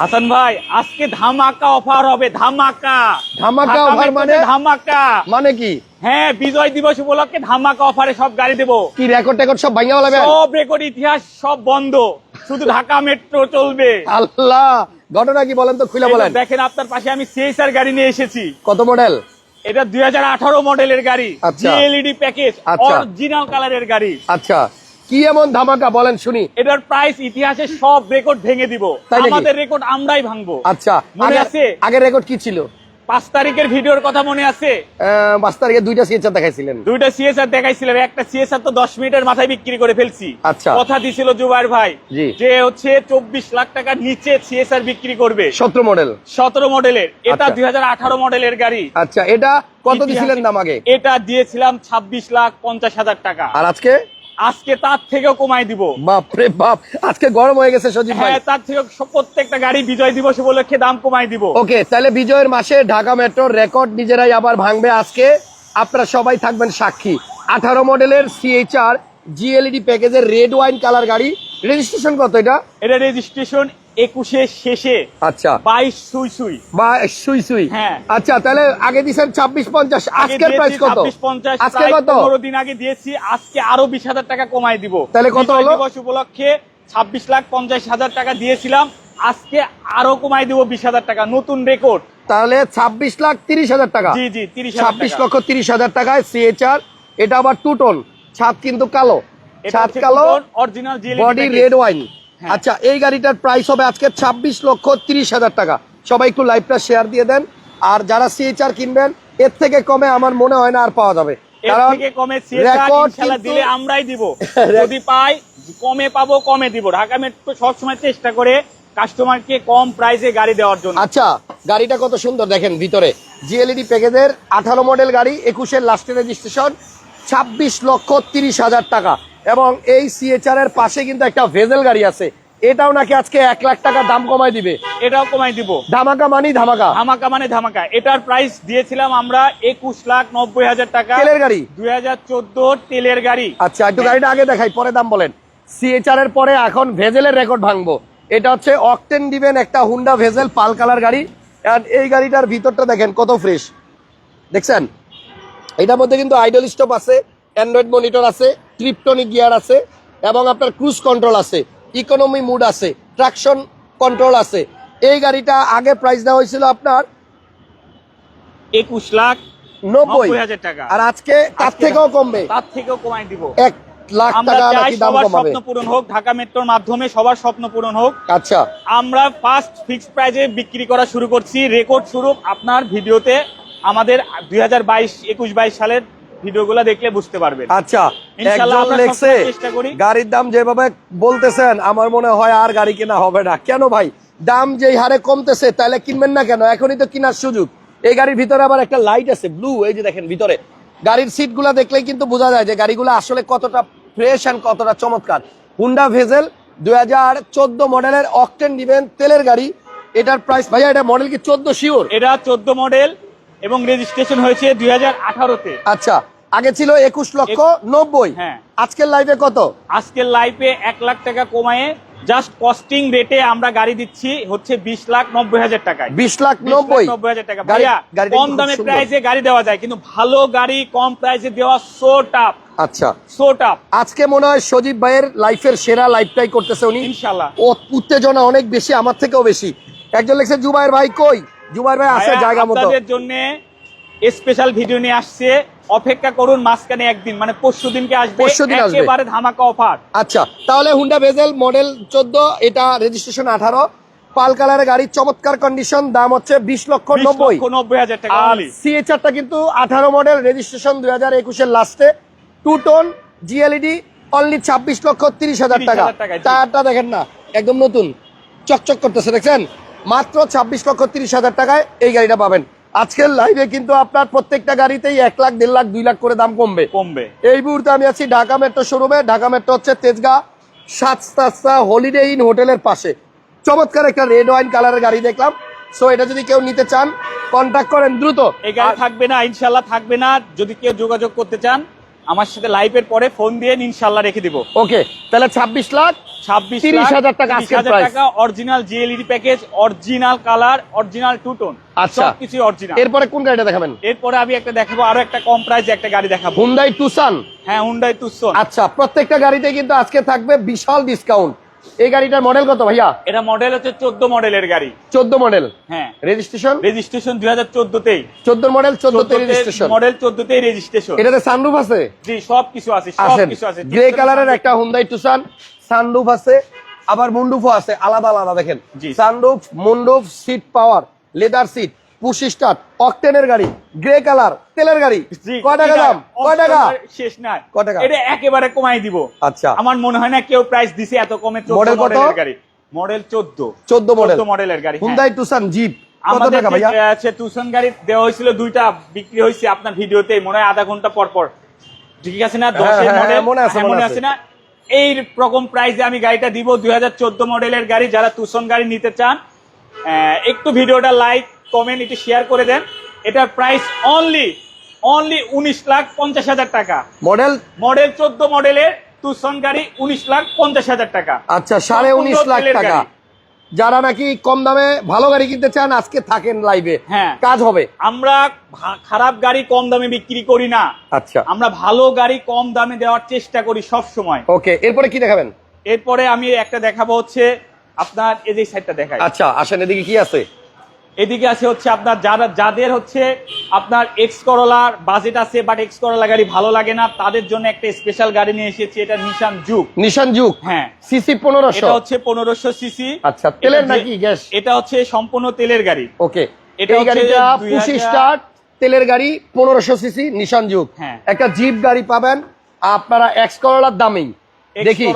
হাসান ভাই আজকে ধামাকা অফার হবে ধামাকা। ধামাকা মেট্রোতে মানে? ধামাকা। মানে কি? হ্যাঁ বিজয় দিবস উপলক্ষে ধামাকা অফারে সব গাড়ি দেবো। কি রেকর্ড টেকর্ড সব ভাঙা বলাবেন সব রেকর্ড ইতিহাস সব বন্ধ। শুধু ঢাকা মেট্রো চলবে। আল্লাহ! ঘটনা কি বলেন তো খুলে বলেন। দেখেন আপনার পাশে আমি সিএসআর গাড়ি নিয়ে এসেছি। কত মডেল এটা দুই হাজার আঠারো মডেলের গাড়ি। আচ্ছা। এলইডি প্যাকেজ আচ্ছা। অরিজিনাল কালারের গাড়ি। আচ্ছা। কি এমন ধামাকা বলেন শুনি। এটার প্রাইস ইতিহাসে সব রেকর্ড ভেঙে দিব। আমাদের রেকর্ড আমরাই ভাঙবো। আচ্ছা মনে আছে? আগের রেকর্ড কি ছিল? পাঁচ তারিখের ভিডিওর কথা মনে আছে? পাঁচ তারিখে দুইটা সিএচআর দেখাইছিলেন। দুইটা সিএসআর দেখাইছিলাম একটা সিএসআর তো দশ মিনিটের মাথায় বিক্রি করে ফেলছি। আচ্ছা। কথা দিছিল জুবাইর ভাই যে হচ্ছে চব্বিশ লাখ টাকার নিচে সিএসআর বিক্রি করবে। সতেরো মডেল সতেরো মডেলের এটা আচ্ছা। দুই মডেলের গাড়ি। আচ্ছা এটা কত দিছিলেন দাম আগে? এটা দিয়েছিলাম ছাব্বিশ লাখ পঞ্চাশ হাজার টাকা। আর আজকে? আজকে তার থেকেও কমাই দিব। বাপরে বাপ আজকে গরম হয়ে গেছে সজীব ভাই। হ্যাঁ তার থেকে প্রত্যেকটা গাড়ি বিজয় দিবস উপলক্ষে দাম কমাই দিব। ওকে তাহলে বিজয়ের মাসে ঢাকা মেট্রোর রেকর্ড নিজেরাই আবার ভাঙবে আজকে। আপনারা সবাই থাকবেন সাক্ষী। আঠারো মডেলের সিএইচআর জিএলইডি প্যাকেজের রেড ওয়াইন কালার গাড়ি। রেজিস্ট্রেশন কত এটা? এটা রেজিস্ট্রেশন একুশে শেষে আচ্ছা। বাইশ সুই সুই। বা সুই সুই। হ্যাঁ। আচ্ছা তাহলে আগে দিছেন ছাব্বিশ পঞ্চাশ। আজকের প্রাইস কত? আজকে কত? পনেরো দিন আগে দিয়েছি আজকে আরও বিশ হাজার টাকা কমাই দিব। তাহলে কত হলো? দিবস উপলক্ষে ছাব্বিশ লাখ পঞ্চাশ হাজার টাকা দিয়েছিলাম আজকে আরও কমাই দিব বিশ হাজার টাকা নতুন রেকর্ড তাহলে ছাব্বিশ লাখ তিরিশ হাজার টাকা। জি জি তিরিশ ছাব্বিশ লক্ষ তিরিশ হাজার টাকায় সিএচআর এটা আবার টু টোন ছাদ কিন্তু কালো। ছাদ কালো অরিজিনাল বডি রেড ওয়াইন। আচ্ছা এই গাড়িটার প্রাইস হবে আজকে ছাব্বিশ লক্ষ তিরিশ হাজার টাকা। সবাই একটু লাইভটা শেয়ার দিয়ে দেন। আর যারা সিএচআর কিনবেন এর থেকে কমে আমার মনে হয় না আর পাওয়া যাবে। কারণ কমে CSR record ইনশাআল্লাহ কিন্তু- দিলে আমরাই দিব। যদি পাই কমে পাবো কমে দিব। ঢাকা মেট্রো সবসময় চেষ্টা করে কাস্টমারকে কম প্রাইসে গাড়ি দেওয়ার জন্য। আচ্ছা গাড়িটা কত সুন্দর দেখেন ভিতরে। জিএলইডি প্যাকেজের আঠারো মডেল গাড়ি একুশের লাস্টের রেজিস্ট্রেশন ছাব্বিশ লক্ষ তিরিশ হাজার টাকা। এবং এই সিএচআর এর পাশে কিন্তু একটা ভেজেল গাড়ি আছে। এটাও নাকি আজকে এক লাখ টাকা দাম কমাই দিবে। এটাও কমাই দিব। ধামাকা মানি ধামাকা। ধামাকা মানে ধামাকা। এটার প্রাইস দিয়েছিলাম আমরা একুশ লাখ নব্বই হাজার টাকা। তেলের গাড়ি? দুই হাজার চোদ্দ তেলের গাড়ি। আচ্ছা একটু গাড়িটা আগে দেখাই পরে দাম বলেন। সিএচআর এর পরে এখন ভেজেলের রেকর্ড ভাঙবো। এটা হচ্ছে অকটেন দিবেন একটা হুন্ডা ভেজেল পাল কালার গাড়ি। আর এই গাড়িটার ভিতরটা দেখেন কত ফ্রেশ দেখছেন? এটার মধ্যে কিন্তু আইডল স্টপ আছে। অ্যান্ড্রয়েড মনিটর আছে ট্রিপটনিক গিয়ার আছে এবং আপনার ক্রুজ কন্ট্রোল আছে ইকোনমি মুড আছে ট্রাকশন কন্ট্রোল আছে। এই গাড়িটা আগে প্রাইস দেওয়া হয়েছিল আপনার একুশ লাখ নব্বই হাজার টাকা। আর আজকে তার থেকেও কমবে। তার থেকেও কমাই দিব। এক লাখ টাকা নাকি দাম কমাবে। স্বপ্ন পূরণ হোক ঢাকা মেট্রোর মাধ্যমে সবার স্বপ্ন পূরণ হোক। আচ্ছা। আমরা ফার্স্ট ফিক্সড প্রাইজে বিক্রি করা শুরু করছি রেকর্ড স্বরূপ আপনার ভিডিওতে আমাদের দুই হাজার বাইশ একুশ বাইশ সালের ভিডিওগুলো দেখলে বুঝতে পারবেন। আচ্ছা একজন লেখছে। গাড়ির দাম যেভাবে বলতেছেন আমার মনে হয় আর গাড়ি কেনা হবে না। কেন ভাই? দাম যেই হারে কমতেছে তাহলে কিনবেন না কেন? এখনই তো কেনার সুযোগ। এই গাড়ির ভিতরে আবার একটা লাইট আছে ব্লু এই যে দেখেন ভিতরে। গাড়ির সিটগুলো দেখলেই কিন্তু বোঝা যায় যে গাড়িগুলো আসলে কতটা ফ্রেশ অ্যান্ড কতটা চমৎকার। হুন্ডা ভেজেল দুই হাজার চোদ্দ মডেলের অকটেন দিবেন তেলের গাড়ি। এটার প্রাইস ভাইয়া এটা মডেল কি চোদ্দ শিওর এটা চোদ্দ মডেল এবং রেজিস্ট্রেশন হয়েছে দুই হাজার আঠারোতে। আচ্ছা আগে ছিল একুশ লক্ষ নব্বই। হ্যাঁ। আজকের লাইফে কত? আজকের লাইফে এক লাখ টাকা কমায় জাস্ট কস্টিং রেটে আমরা গাড়ি দিচ্ছি হচ্ছে বিশ লাখ নব্বই হাজার টাকায়। বিশ লাখ নব্বই। নব্বই হাজার টাকা। ভাইয়া কম দামে প্রাইসে গাড়ি দেওয়া যায় কিন্তু ভালো গাড়ি কম প্রাইসে দেওয়া সো টাফ আচ্ছা। সো টাফ আজকে মনে হয় সজীব ভাইয়ের লাইফের সেরা লাইফটাই করতেছে উনি। ইনশাল্লাহ। ও উত্তেজনা অনেক বেশি আমার থেকেও বেশি। একজন লিখছে জুবাইর ভাই কই? জুবাইর ভাই আছে জায়গা মতো। জন্য স্পেশাল ভিডিও নিয়ে আসছে। অপেক্ষা করুন মাঝখানে একদিন মানে পরশু দিনকে আসবে একেবারে ধামাকা অফার আচ্ছা তাহলে হুন্ডা ভেজেল মডেল চোদ্দ এটা রেজিস্ট্রেশন আঠারো। পাল কালারের গাড়ির চমৎকার কন্ডিশন দাম হচ্ছে বিশ লক্ষ নব্বই। নব্বই হাজার টাকা আর। সিএচআরটা কিন্তু আঠারো মডেল রেজিস্ট্রেশন দুই হাজার একুশের লাস্টে টু টোন জিএলইডি অনলি ছাব্বিশ লক্ষ তিরিশ হাজার টাকা। টায়ারটা দেখেন না একদম নতুন। চকচক করতেছে দেখছেন? মাত্র ছাব্বিশ লক্ষ তিরিশ হাজার টাকায় এই গাড়িটা পাবেন। আজকের লাইভে কিন্তু আপনার প্রত্যেকটা গাড়িতেই এক লাখ দেড় লাখ দুই লাখ করে দাম কমবে। কমবে। এই মুহূর্তে আমি আছি ঢাকা মেট্রো শোরুমে ঢাকা মেট্রো হচ্ছে তেজগাঁ সাতস্তা হলিডে ইন হোটেলের পাশে। চমৎকার একটা রেড ওয়াইন কালারের গাড়ি দেখলাম। সো এটা যদি কেউ নিতে চান কন্ট্যাক্ট করেন দ্রুত। এই গাড়ি থাকবে না ইনশাল্লাহ থাকবে না। যদি কেউ যোগাযোগ করতে চান আমার সাথে লাইভের পরে ফোন দিয়ে ইনশাল্লাহ রেখে দিব। ওকে তাহলে ছাব্বিশ লাখ ছাব্বিশ 30,000 টাকা টাকা original GLED package original colour original two tone আচ্ছা। অরিজিনাল এরপরে কোন গাড়িটা দেখাবেন? এরপরে আমি একটা দেখাবো আরও একটা কম প্রাইসে একটা গাড়ি দেখাবো। হুন্ডাই টুসান হ্যাঁ হুন্ডাই আচ্ছা প্রত্যেকটা গাড়িতে কিন্তু আজকে থাকবে বিশাল ডিসকাউন্ট এই গাড়িটার মডেল কত ভাইয়া? এটা মডেল হচ্ছে চোদ্দ মডেলের গাড়ি। চোদ্দ মডেল হ্যাঁ। রেজিস্ট্রেশন রেজিস্ট্রেশন দুই হাজার চোদ্দতেই। চোদ্দ মডেল চোদ্দতে রেজিস্ট্রেশন মডেল চোদ্দতেই রেজিস্ট্রেশন এটাতে সানরুফ আছে? জি সব কিছু আছে। সব কিছু আছে। গ্রে কালারের একটা হুন্ডাই টুসান সানরুফ আছে আবার মুন্ডুফও আছে আলাদা আলাদা দেখেন। জি। Sunroof moonroof seat power leather seat push start অকটেনের গাড়ি গ্রে কালার তেলের গাড়ি। কয় টাকা দাম? কয় টাকা? শেষ নাই। কয় টাকা? এটা একেবারে কমাই দিব। আচ্ছা। আমার মনে হয় না কেউ প্রাইস দিছে এত কমে মডেল কত? গাড়ি। মডেল চোদ্দ। 14 মডেল। মডেলের গাড়ি। হুন্ডাই টুসান জিপ আমাদের টাকা ভাইয়া? যে, আছে টুসন গাড়ি দেওয়া হয়েছিল দুইটা বিক্রি হয়েছে আপনার ভিডিওতে মনে হয় আধা ঘণ্টা পর পর। ঠিক আছে না? হ্যাঁ, মডেল হ্যাঁ, মনে আছে, হ্যাঁ, আছে। না? এই রকম প্রাইসে আমি গাড়িটা দিব। দুই হাজার চোদ্দ মডেলের গাড়ি। যারা তুসন গাড়ি নিতে চান একটু ভিডিওটা লাইক কমেন্ট একটু শেয়ার করে দেন। এটার প্রাইস অনলি অনলি উনিশ লাখ পঞ্চাশ হাজার টাকা। মডেল? মডেল চোদ্দ মডেলের তুসন গাড়ি উনিশ লাখ পঞ্চাশ হাজার টাকা। আচ্ছা সাড়ে উনিশ লাখ টাকা। যারা নাকি কম দামে ভালো গাড়ি কিনতে চান আজকে থাকেন লাইভে হ্যাঁ। কাজ হবে। আমরা খারাপ গাড়ি কম দামে বিক্রি করি না। আচ্ছা। আমরা ভালো গাড়ি কম দামে দেওয়ার চেষ্টা করি সব সময় ওকে এরপরে কি দেখাবেন? এরপরে আমি একটা দেখাবো হচ্ছে আপনার এই যে সাইডটা দেখাই। আচ্ছা আসেন এদিকে কি আছে? এদিকে আছে হচ্ছে আপনার যারা যাদের হচ্ছে আপনার এক্স করলার বাজেট আছে বাট এক্স করলা গাড়ি ভালো লাগে না তাদের জন্য একটা স্পেশাল গাড়ি নিয়ে এসেছি এটা নিশান যুগ নিশান যুগ হ্যাঁ। সিসি পনেরোশো। এটা হচ্ছে পনেরোশো সিসি আচ্ছা তেলের নাকি গ্যাস? এটা হচ্ছে সম্পূর্ণ তেলের গাড়ি। ওকে। এটা গাড়িটা 2000 পুশি স্টার্ট তেলের গাড়ি পনেরোশো সিসি নিশান যুগ হ্যাঁ। একটা জিপ গাড়ি পাবেন আপনারা এক্স করলার দামেই। দেখি।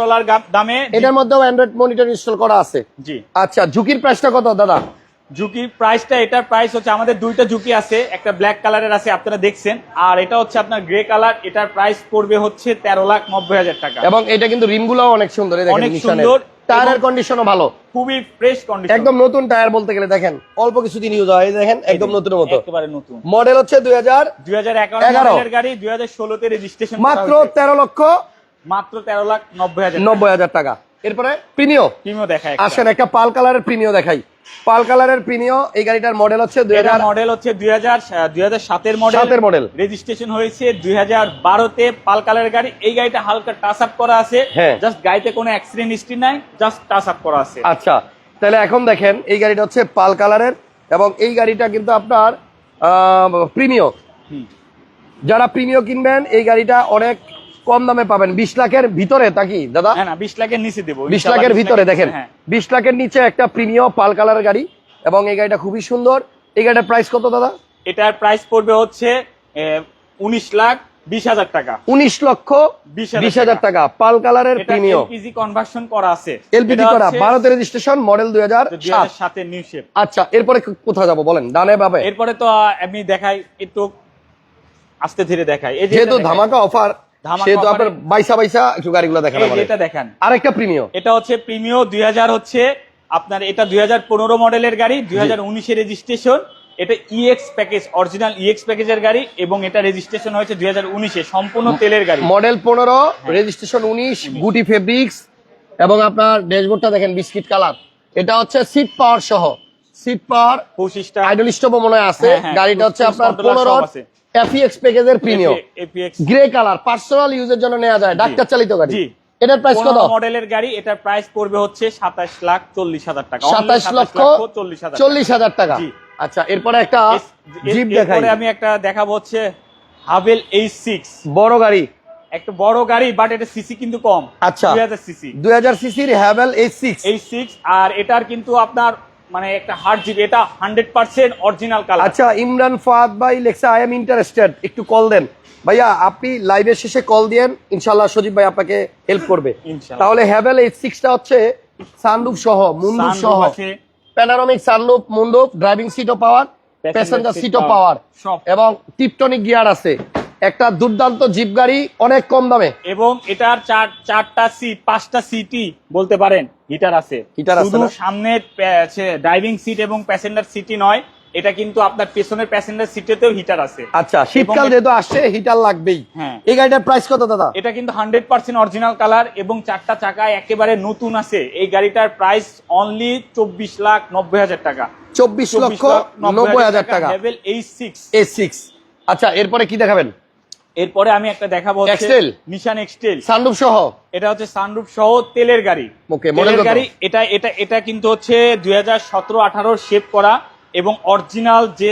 দামে এটার মধ্যেও অ্যান্ড্রয়েড মনিটর ইনস্টল করা আছে। জি। আচ্ছা ঝুঁকির প্রাইসটা কত দাদা? ঝুঁকির প্রাইসটা এটার প্রাইস হচ্ছে আমাদের দুইটা ঝুঁকি আছে একটা ব্ল্যাক কালারের আছে আপনারা দেখছেন আর এটা হচ্ছে আপনার গ্রে কালার এটার প্রাইস পড়বে হচ্ছে তেরো লাখ নব্বই হাজার টাকা। এবং এটা কিন্তু রিমগুলোও অনেক সুন্দর দেখেন অনেক সুন্দর টায়ারের এবং- কন্ডিশনও ভালো। খুবই ফ্রেশ কন্ডিশন একদম নতুন টায়ার বলতে গেলে দেখেন অল্প কিছুদিন ইউজ হয় দেখেন একদম মতো। একেবারে নতুন। মডেল হচ্ছে দুই হাজার দুই হাজার এগারো 11 মডেলের গাড়ি দুই হাজার ষোলোতে রেজিস্ট্রেশন মাত্র তেরো লক্ষ মাত্র তেরো লাখ নব্বই হাজার নব্বই হাজার টাকা। এরপরে প্রিমিও। আসেন একটা পাল কালারের প্রিমিও দেখাই। পাল কালারের প্রিমিও এই গাড়িটার মডেল হচ্ছে দুই হাজার মডেল হচ্ছে দুই হাজার দুই হাজার সাতের মডেল সাতের model। রেজিস্ট্রেশন হয়েছে দুই হাজার বারোতে পাল কালারের গাড়ি এই গাড়িটা হালকা টাচ আপ করা আছে হ্যাঁ। জাস্ট গাড়িতে কোনো অ্যাক্সিডেন্ট হিস্ট্রি নাই জাস্ট টাচ আপ করা আছে আচ্ছা তাহলে এখন দেখেন এই গাড়িটা হচ্ছে পাল কালারের এবং এই গাড়িটা কিন্তু আপনার প্রিমিও। যারা প্রিমিও কিনবেন এই গাড়িটা অনেক কম দামে পাবেন। বিশ লাখের ভিতরে নাকি দাদা? হ্যাঁ বিশ লাখের নিচে দেবো। বিশ লাখের ভিতরে দেখেন। হ্যাঁ। বিশ লাখের নিচে একটা প্রিমিয় পাল কালারের গাড়ি এবং এই গাড়িটা খুবই সুন্দর। এই গাড়িটার প্রাইস কত দাদা? এটার প্রাইস পড়বে হচ্ছে উনিশ লাখ বিশ হাজার টাকা। উনিশ লক্ষ বিশ হাজার টাকা। পাল কালারের এটা প্রিমিয় এলপিজি কনভার্সন করা আছে। এলপিজি করা ভারতের রেজিস্ট্রেশন মডেল দুই হাজার সাতের নিউ শেপ আচ্ছা এরপরে কোথায় যাব বলেন? ডানে বাবে এরপরে তো আমি দেখাই একটু আস্তে ধীরে দেখাই। যেহেতু ধামাকা অফার সেহেতু offer-এ- আপনার বাইসা বাইসা একটু গাড়িগুলো দেখানো এটা দেখেন। আরেকটা প্রিমিয় এটা হচ্ছে প্রিমিও দুই হাজার হচ্ছে আপনার এটা দুই হাজার পনেরো মডেলের গাড়ি দুই হাজার রেজিস্ট্রেশন এটা ইএক্স প্যাকেজ অরিজিনাল ইএক্স প্যাকেজের গাড়ি এবং এটা রেজিস্ট্রেশন হয়েছে দুই হাজার উনিশে সম্পূর্ণ তেলের গাড়ি। মডেল পনেরো হ্যাঁ। রেজিস্ট্রেশন উনিশ গুটি ফেব্রিক্স এবং আপনার ড্যাশবোর্ডটা দেখেন বিস্কিট কালার। এটা হচ্ছে সিট পাওয়ার সহ। সিট পাওয়ার আইডল স্টপও মনে হয় আছে। হ্যাঁ, হ্যাঁ, গাড়িটা হচ্ছে আপনার পনেরো সব প্যাকেজের premium APX grey colour personal ইউজের জন্য নেওয়া যায় ডাক্তার চালিত গাড়ি। এটার প্রাইস কত? মডেলের গাড়ি এটার প্রাইস পড়বে হচ্ছে সাতাশ লাখ চল্লিশ হাজার টাকা। Only সাতাশ লক্ষ চল্লিশ হাজার চল্লিশ হাজার টাকা। আচ্ছা এরপরে একটা জিপ দেখাই এরপরে আমি একটা দেখাবো হচ্ছে হাভেল এইচ সিক্স বড় গাড়ি। একটা বড় গাড়ি বাট এটা সিসি কিন্তু কম। আচ্ছা। দুই হাজার সিসি দুই হাজার সিসির হ্যাভেল এইচ সিক্স এই সিক্স আর এটার কিন্তু আপনার মানে একটা হার্ড জিবি এটা হান্ড্রেড পার্সেন্ট অরিজিনাল কালার আচ্ছা ইমরান ফাদ ভাই লেখছে আই এম ইন্টারেস্টেড একটু কল দেন। ভাইয়া আপনি লাইভের শেষে কল দিয়েন ইনশাল্লাহ সজীব ভাই আপনাকে হেল্প করবে। তাহলে হ্যাভেল এইচ সিক্সটা হচ্ছে সানরুফ সহ মুন্ডুপ সহ। প্যানারোমিক সানরুফ মুন্ডুপ ড্রাইভিং সিটও পাওয়ার প্যাসেঞ্জার সিটও পাওয়ার এবং টিপটনিক গিয়ার আছে। একটা দুর্দান্ত জিপ গাড়ি অনেক কম দামে। এবং এটার চার চারটা সিট পাঁচটা সিটই বলতে পারেন। হিটার আছে। শুধু? সামনে ড্রাইভিং সিট এবং প্যাসেঞ্জার সিটই নয় এটা কিন্তু আপনার পেছনের প্যাসেঞ্জার সিটেতেও হিটার আছে। আচ্ছা শীতকাল যেহেতু আসছে হিটার লাগবেই। হ্যাঁ। এই গাড়িটার প্রাইস কত দাদা? এটা কিন্তু হান্ড্রেড পার্সেন্ট অরিজিনাল কালার এবং চারটা চাকায় একেবারে নতুন আছে। এই গাড়িটার প্রাইস অনলি চব্বিশ লাখ নব্বই হাজার টাকা। চব্বিশ লক্ষ নব্বই হাজার টাকা level H six A six আচ্ছা এরপরে কি দেখাবেন? এরপরে আমি একটা দেখাবো Excel? নিশান এক্সটেল সানরুফ সহ? এটা হচ্ছে সানরুফ সহ তেলের গাড়ি। তেলের গাড়ি এটা এটা এটা কিন্তু হচ্ছে দুই হাজার সতেরো আঠারোর শেপ করা এবং অরিজিনাল যে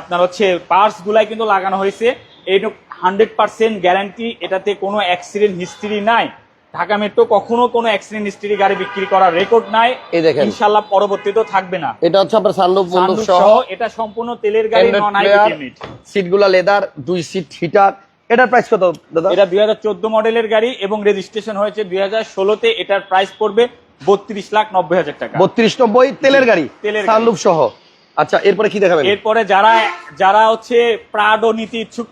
আপনার হচ্ছে পার্টস গুলাই কিন্তু লাগানো হয়েছে। এই হান্ড্রেড পার্সেন্ট গ্যারান্টি এটাতে কোনো অ্যাক্সিডেন্ট হিস্ট্রি নাই। ঢাকা মেট্রো কখনো কোনো অ্যাক্সিডেন্ট হিস্ট্রি গাড়ি বিক্রি করার রেকর্ড নাই। এই দেখেন। ইনশাল্লাহ পরবর্তীতেও থাকবে না। এটা হচ্ছে আপনার সানরুফ সহ। এটা সম্পূর্ণ তেলের গাড়ি নন ইউনিট সিটগুলা লেদার দুই সিট হিটার এটার প্রাইস কত দাদা? এটা দুই হাজার চোদ্দ মডেলের গাড়ি এবং রেজিস্ট্রেশন হয়েছে দুই হাজার ষোলোতে। এটার প্রাইস পড়বে বত্রিশ লাখ নব্বই হাজার টাকা। বত্রিশ নব্বই তেলের গাড়ি তেলের। সানরুফ সহ। আচ্ছা এরপরে কি দেখাবেন? এরপরে যারা যারা হচ্ছে প্রাডো নিতে ইচ্ছুক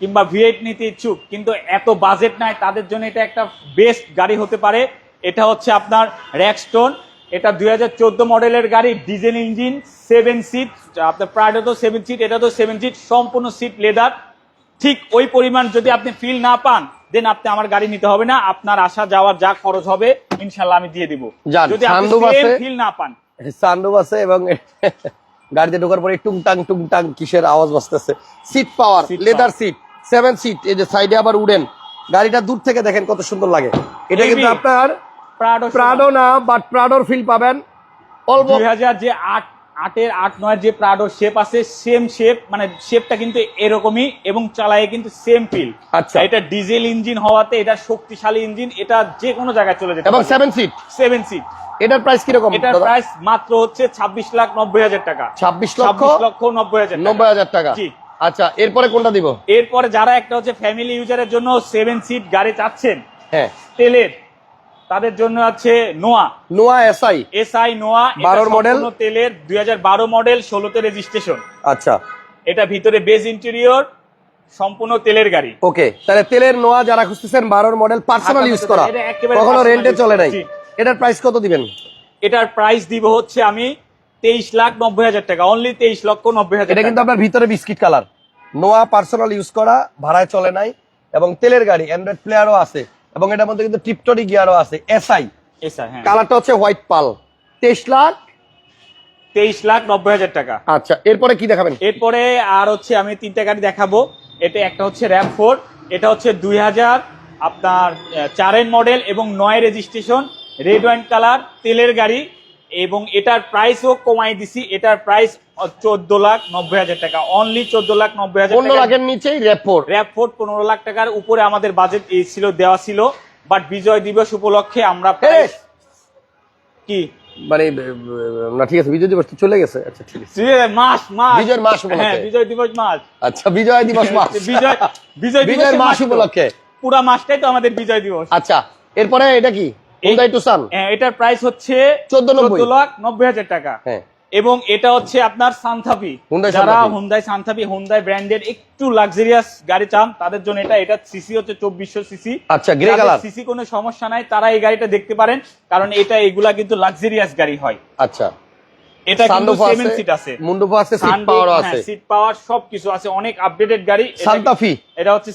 কিংবা ভিএট নিতে ইচ্ছুক কিন্তু এত বাজেট নাই তাদের জন্য এটা একটা বেস্ট গাড়ি হতে পারে। এটা হচ্ছে আপনার র্যাকস্টোন এটা দুই হাজার চোদ্দ মডেলের গাড়ি ডিজেল ইঞ্জিন সেভেন সিট আপনার প্রাডো তো সেভেন সিট এটা তো সেভেন সিট সম্পূর্ণ সিট লেদার ঠিক ওই পরিমাণ যদি আপনি ফিল না পান দেন আপনি আমার গাড়ি নিতে হবে না। আপনার আসা যাওয়ার যা খরচ হবে ইনশাল্লাহ আমি দিয়ে দিব। যদি। ফিল না পান। সানরুফ আছে এবং গাড়িতে ঢোকার পরে টুংটাং টুংটাং কিসের আওয়াজ বাজতেছে। Seat power leather seat seven seat এই যে সাইডে আবার উডেন। গাড়িটা দূর থেকে দেখেন কত সুন্দর লাগে। এটা কিন্তু আপনার প্রাডো প্রাডো না বাট প্রাডোর ফিল পাবেন। অল্প দুই হাজার যে আট আটের আট নয়ের যে প্রাডো শেপ আছে সেম শেপ মানে শেপটা কিন্তু এরকমই এবং চালায় কিন্তু সেম ফিল আচ্ছা। এটা ডিজেল ইঞ্জিন হওয়াতে এটা শক্তিশালী ইঞ্জিন এটা যে কোনো জায়গায় চলে যেতে এবং সেভেন সিট সেভেন সিট এটার প্রাইস কীরকম এটার প্রাইস মাত্র হচ্ছে ছাব্বিশ লাখ নব্বই হাজার টাকা। ছাব্বিশ লক্ষ লক্ষ নব্বই হাজার। নব্বই হাজার টাকা। জি। আচ্ছা এরপরে কোনটা দিব? এরপরে যারা একটা হচ্ছে ফ্যামিলি ইউজারের জন্য সেভেন সিট গাড়ি চাচ্ছেন হ্যাঁ। তেলের তাদের জন্য আছে Noah. Noah SI. SI Noah 12 model? তেলের দুই হাজার বারো মডেল ষোলোতে রেজিস্ট্রেশন আচ্ছা। এটা ভিতরে বেজ ইন্টেরিয়র সম্পূর্ণ তেলের গাড়ি। ওকে তাহলে তেলের নোয়া যারা খুঁজতেছেন বারোর মডেল পার্সোনাল ইউজ করা। কখনো রেন্টে চলে নাই। এটার প্রাইস কত দিবেন? এটার প্রাইস দিব হচ্ছে আমি তেইশ লাখ নব্বই হাজার টাকা অনলি তেইশ লক্ষ নব্বই হাজার এটা কিন্তু আপনার ভিতরে biscuit colour Noah personal use করা ভাড়ায় চলে নাই এবং তেলের গাড়ি অ্যান্ড্রয়েড প্লেয়ারও আছে। এবং এটার মধ্যে কিন্তু টিপটরি গিয়ারও আছে এসআই এসআই হ্যাঁ। কালারটা হচ্ছে হোয়াইট পাল। তেইশ লাখ? তেইশ লাখ নব্বই হাজার টাকা। আচ্ছা এরপরে কি দেখাবেন? এরপরে আর হচ্ছে আমি তিনটা গাড়ি দেখাবো। এটা একটা হচ্ছে র্যাপ ফোর এটা হচ্ছে দুই হাজার আপনার চারের মডেল এবং নয় রেজিস্ট্রেশন রেড ওয়াইন কালার তেলের গাড়ি। এবং এটার প্রাইসও কমাই দিছি। এটার প্রাইস চোদ্দ লাখ নব্বই হাজার টাকা। অনলি চোদ্দ লাখ নব্বই হাজার পনেরো লাখের নিচেই র্যাপোর র্যাপ পনেরো লাখ টাকার উপরে আমাদের বাজেট এই ছিল দেওয়া ছিল। বাট বিজয় দিবস উপলক্ষে আমরা কি? মানে না ঠিক আছে বিজয় দিবস তো চলে গেছে। আচ্ছা ঠিক আছে। মাস মাস। বিজয়ের মাস হ্যাঁ বিজয় দিবস মাস। আচ্ছা বিজয় দিবস মাস। বিজয় বিজয় মাস উপলক্ষে। পুরা মাসটাই তো আমাদের বিজয় দিবস। আচ্ছা এরপরে এটা কি? হুন্ডাই টুসান হ্যাঁ, এটার প্রাইস হচ্ছে 1490 চোদ্দ লাখ নব্বই হাজার টাকা। হ্যাঁ। এবং এটা হচ্ছে আপনার সান্থাপি যারা। হুন্দাই সান্থাপি হুন্দাই ব্র্যান্ডের একটু লাক্সারিয়াস গাড়ি চান তাদের জন্য এটা এটা সিসি হচ্ছে চব্বিশশো সিসি আচ্ছা, grey color। সিসি কোনো সমস্যা নাই তারা এই গাড়িটা দেখতে পারেন কারণ এটা এগুলা কিন্তু লাক্সারিয়াস গাড়ি হয়। আচ্ছা। এটা কিন্তু সেভেন সিট আছে মুন্ডুফ আছে। সিট পাওয়ারও আছে। সিট পাওয়ার সবকিছু আছে অনেক আপডেটেড গাড়ি। এটা- সান্তাফি এটা হচ্ছে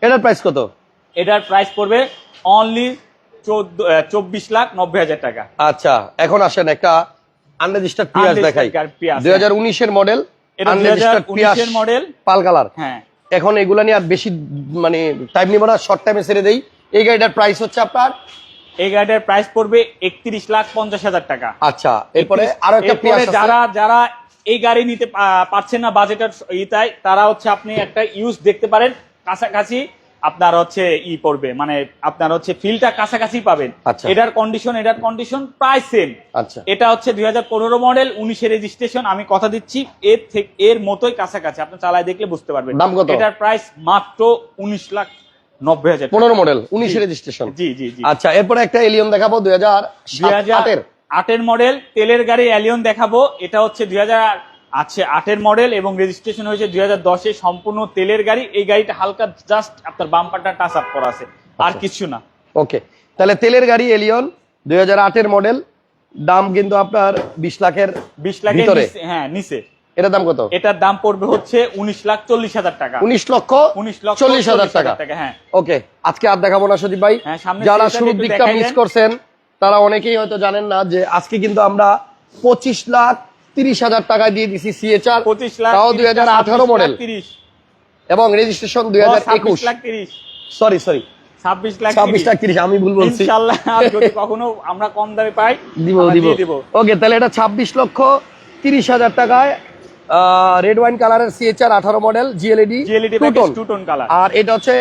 এটার প্রাইস কত? এটার প্রাইস পড়বে অনলি চোদ্দ চব্বিশ লাখ নব্বই হাজার টাকা। আচ্ছা এখন আসেন একটা আনরেজিস্টার্ড পিয়াস দেখাই। দুই হাজার উনিশের মডেল এটা আনরেজিস্টার্ড 2019 পিয়াস পাল কালার হ্যাঁ। এখন এগুলা নিয়ে আর বেশি মানে টাইম নিব না শর্ট টাইমে ছেড়ে দেই। এই গাড়িটার প্রাইস হচ্ছে আপনার? এই গাড়িটার প্রাইস পড়বে একত্রিশ লাখ পঞ্চাশ হাজার টাকা। আচ্ছা এরপরে আরও একটা যারা যারা এই গাড়ি নিতে পারছেন না বাজেটের ইতাই তারা হচ্ছে আপনি একটা ইউজ দেখতে পারেন। কাছাকাছি আপনার হচ্ছে ই পড়বে মানে আপনার হচ্ছে ফিলটা কাছাকাছি পাবেন। আচ্ছা। এটার কন্ডিশন এটার কন্ডিশন প্রায় সেম আচ্ছা। এটা হচ্ছে দুই হাজার পনেরো মডেল উনিশে রেজিস্ট্রেশন আমি কথা দিচ্ছি এর থেকে এর মতোই কাছাকাছি আপনি চালায় দেখলে বুঝতে পারবেন। এটার প্রাইস মাত্র উনিশ লাখ নব্বই হাজার পনেরো মডেল উনিশে রেজিস্ট্রেশন জি জি জি। আচ্ছা এরপরে একটা এলিয়ন দেখাবো দুই হাজার দুই হাজার আটের। আটের মডেল তেলের গাড়ি অ্যালিয়ন দেখাবো। এটা হচ্ছে দুই হাজার আছে আটের মডেল এবং রেজিস্ট্রেশন হয়েছে দুই হাজার দশে। সম্পূর্ণ তেলের গাড়ি। এই গাড়িটা হালকা জাস্ট আপনার বাম্পারটা টাচ আপ করা আছে। আর আচ্ছা। কিছু না। ওকে তাহলে তেলের গাড়ি এলিয়ন দুই হাজার আটের মডেল দাম কিন্তু আপনার বিশ লাখের বিশ লাখের হ্যাঁ নিচে। এটার দাম কত? এটার দাম পড়বে হচ্ছে উনিশ লাখ চল্লিশ হাজার টাকা। উনিশ লক্ষ উনিশ লক্ষ চল্লিশ হাজার টাকা। হ্যাঁ। ওকে আজকে আর দেখাবো না সজীব ভাই। হ্যাঁ, যারা শুরুর দিকটা মিস করছেন তারা অনেকেই হয়তো জানেন না যে আজকে কিন্তু আমরা পঁচিশ লাখ তিরিশ হাজার টাকা দিয়ে দিছি সিএচআর পঁচিশ লাখ তাও দুই হাজার আঠারো মডেল তিরিশ। এবং রেজিস্ট্রেশন দুই হাজার একুশ। লাখ তিরিশ। সরি সরি ছাব্বিশ লাখ ছাব্বিশ লাখ তিরিশ আমি ভুল বলছি। কখনো আমরা কম দামে পাই দিব দিব। ওকে তাহলে এটা ছাব্বিশ লক্ষ তিরিশ হাজার টাকায় রেড ওয়াইন কালারের সিএচআর আঠারো model GLED GLED two tone colour আর এটা হচ্ছে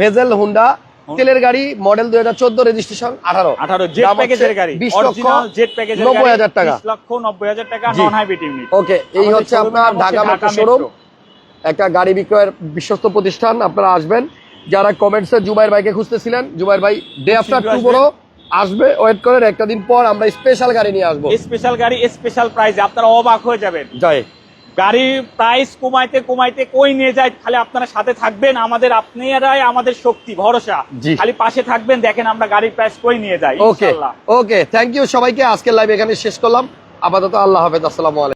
ভেজেল হুন্ডা তেলের গাড়ি মডেল দুই হাজার চোদ্দ রেজিস্ট্রেশন আঠারো। আঠারো জেট প্যাকেজের গাড়ি বিশ লক্ষ জেট প্যাকেজের নব্বই হাজার টাকা। লক্ষ নব্বই হাজার টাকা নন হাইব্রিড ইউনিট ওকে এই হচ্ছে আপনার ঢাকা মেট্রো শোরুম একটা গাড়ি বিক্রয়ের বিশ্বস্ত প্রতিষ্ঠান আপনারা আসবেন। যারা কমেন্টসে জুবাইর ভাইকে খুঁজতেছিলেন জুবাইর ভাই ডে আফটার টু বড় আসবে। ওয়েট করেন একটা দিন পর আমরা স্পেশাল গাড়ি নিয়ে আসব। স্পেশাল গাড়ি স্পেশাল প্রাইসে আপনারা অবাক হয়ে যাবেন। জয়। গাড়ির প্রাইস কমাইতে কমাইতে কই নিয়ে যায় খালি আপনারা সাথে থাকবেন আমাদের আপনারাই আমাদের শক্তি ভরসা। খালি পাশে থাকবেন দেখেন আমরা গাড়ির প্রাইস কই নিয়ে যাই ওকে ইনশাআল্লাহ। ওকে থ্যাংক ইউ সবাইকে আজকের লাইভ এখানে শেষ করলাম। আপাতত আল্লাহ হাফেজ আসসালামু আলাইকুম।